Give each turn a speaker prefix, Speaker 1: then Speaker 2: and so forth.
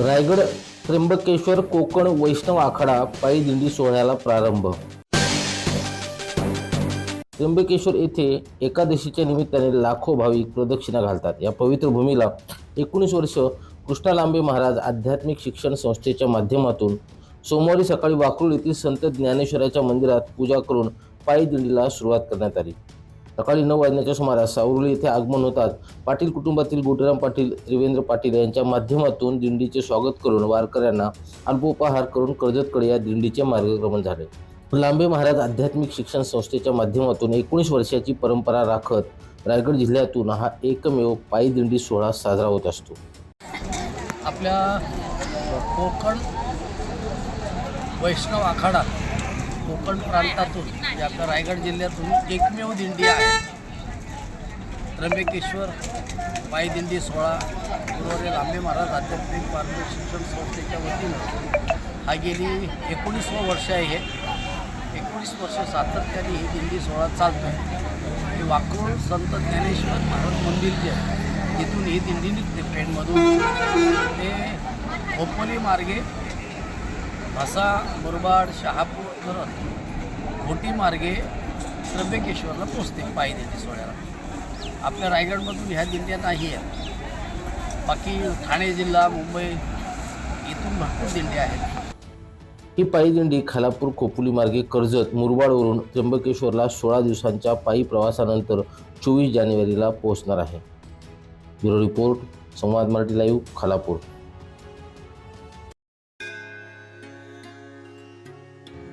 Speaker 1: रायगड त्र्यंबकेश्वर कोकण वैष्णव आखाडा पायी दिंडी सोहळ्याला प्रारंभ. त्र्यंबकेश्वर येथे एकादशीच्या निमित्ताने लाखो भाविक प्रदक्षिणा घालतात. या पवित्र भूमीला एकोणीस वर्ष कृष्णालांबे महाराज आध्यात्मिक शिक्षण संस्थेच्या माध्यमातून सोमवारी सकाळी वाकरूळ येथील संत ज्ञानेश्वराच्या मंदिरात पूजा करून पायी दिंडीला सुरुवात करण्यात आली. सकाळी नऊ वाजण्याच्या सुमारास सावरुली येथे आगमन होतात. पाटील कुटुंबातील गोटीराम पाटील त्रिवेंद्र पाटील यांच्या माध्यमातून दिंडीचे स्वागत करून वारकऱ्यांना अल्पोपहार करून कर्जतकडे या दिंडीचे मार्गक्रमण झाले. लांबे महाराज आध्यात्मिक शिक्षण संस्थेच्या माध्यमातून एकोणीस वर्षाची परंपरा राखत रायगड जिल्ह्यातून हा एकमेव पायी दिंडी सोहळा साजरा होत असतो.
Speaker 2: आपल्या कोकण वैष्णव आखाडा कोकण प्रांतातून म्हणजे आपल्या रायगड जिल्ह्यातून एकमेव दिंडी आहे. त्र्यंबकेश्वर पायी दिंडी सोहळा गुरुवारी लांबे महाराज आध्यात्मिक मार्गदर्शक शिक्षण संस्थेच्या वतीनं हा गेली एकोणीसवं वर्ष आहे हे. एकोणीस वर्ष सातत्याने ही दिंडी सोहळा चालतो आहे हे वाकूळ संत ज्ञानेश्वर महाराज मंदिर जे आहे तिथून ही दिंडी निघते फ्रेंडमधून ते खोपोली मार्गे भासा मुरबाड शहापूर करत घोटी मार्गे त्र्यंबकेश्वरला पोचते पायी दिंडी सोहळ्याला आपल्या रायगडमधून ह्या दिंड्या नाही आहेत बाकी ठाणे जिल्हा मुंबई इथून भरपूर दिंड्या आहेत.
Speaker 1: ही पायी दिंडी खालापूर खोपोली मार्गे कर्जत मुरबाडवरून त्र्यंबकेश्वरला सोळा दिवसांच्या पायी प्रवासानंतर चोवीस जानेवारीला पोहोचणार आहे. ब्युरो रिपोर्ट संवाद मराठी लाईव्ह खालापूर.